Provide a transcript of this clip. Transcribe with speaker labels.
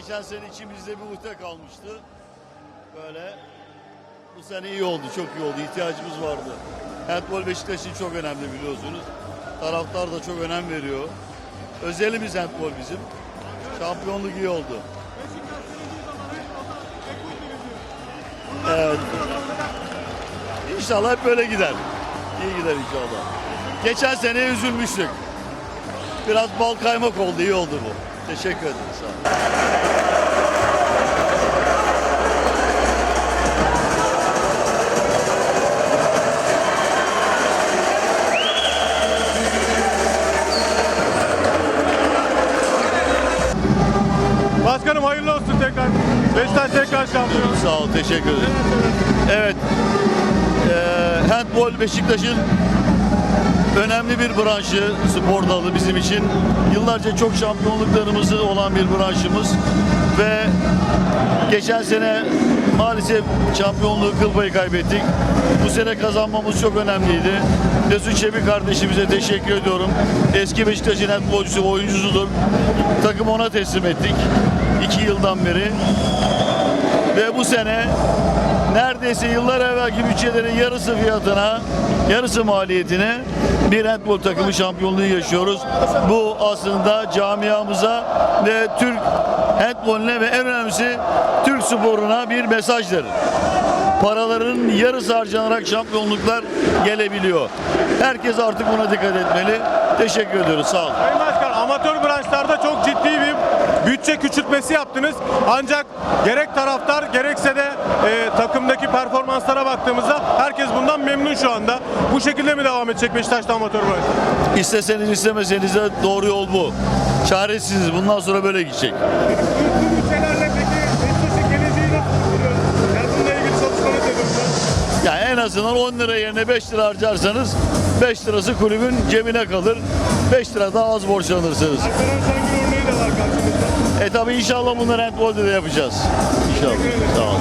Speaker 1: geçen sene içimizde bir uhde kalmıştı. Böyle bu sene iyi oldu, çok iyi oldu. İhtiyacımız vardı. Handball Beşiktaş için çok önemli biliyorsunuz. Taraftar da çok önem veriyor. Özelimiz handball bizim. Şampiyonluk iyi oldu. Evet. İnşallah hep böyle gider. İyi gider inşallah. Geçen sene üzülmüştük. Biraz bal kaymak oldu, iyi oldu bu. Teşekkür ederim. Sağ olun.
Speaker 2: Başkanım hayırlı olsun tekrar. Beşiktaş tekrar şampiyon.
Speaker 1: Sağ ol, teşekkür ederim. Evet, eee handball Beşiktaş'ın önemli bir branşı, spor dalı bizim için. Yıllarca çok şampiyonluklarımız olan bir branşımız ve geçen sene maalesef şampiyonluğu kıl payı kaybettik. Bu sene kazanmamız çok önemliydi. Mesut Çebi kardeşimize teşekkür ediyorum. Eski Beşiktaş'ın handbolcusu, oyuncusudur. Takımı ona teslim ettik. iki yıldan beri. Ve bu sene neredeyse yıllar evvelki bütçelerin yarısı fiyatına, yarısı maliyetine bir handbol takımı şampiyonluğu yaşıyoruz. Bu aslında camiamıza ve Türk handbolüne ve en önemlisi Türk sporuna bir mesajdır. Paraların yarısı harcanarak şampiyonluklar gelebiliyor. Herkes artık buna dikkat etmeli. Teşekkür ediyoruz. Sağ olun.
Speaker 2: Sayın Başkan amatör branşlarda çok ciddi bir bütçe küçültmesi yaptınız. Ancak gerek taraftar gerekse de e, takımdaki performanslara baktığımızda herkes bundan memnun şu anda. Bu şekilde mi devam edecek Beşiktaş'ta amatör branşı?
Speaker 1: İsteseniz istemeseniz de doğru yol bu. Çaresiziz. Bundan sonra böyle gidecek.
Speaker 2: Yani
Speaker 1: en azından 10 lira yerine 5 lira harcarsanız 5 lirası kulübün cebine kalır. 5 lira daha az borçlanırsınız. E tabi inşallah bunları handbolde de yapacağız. İnşallah. Sağ olun.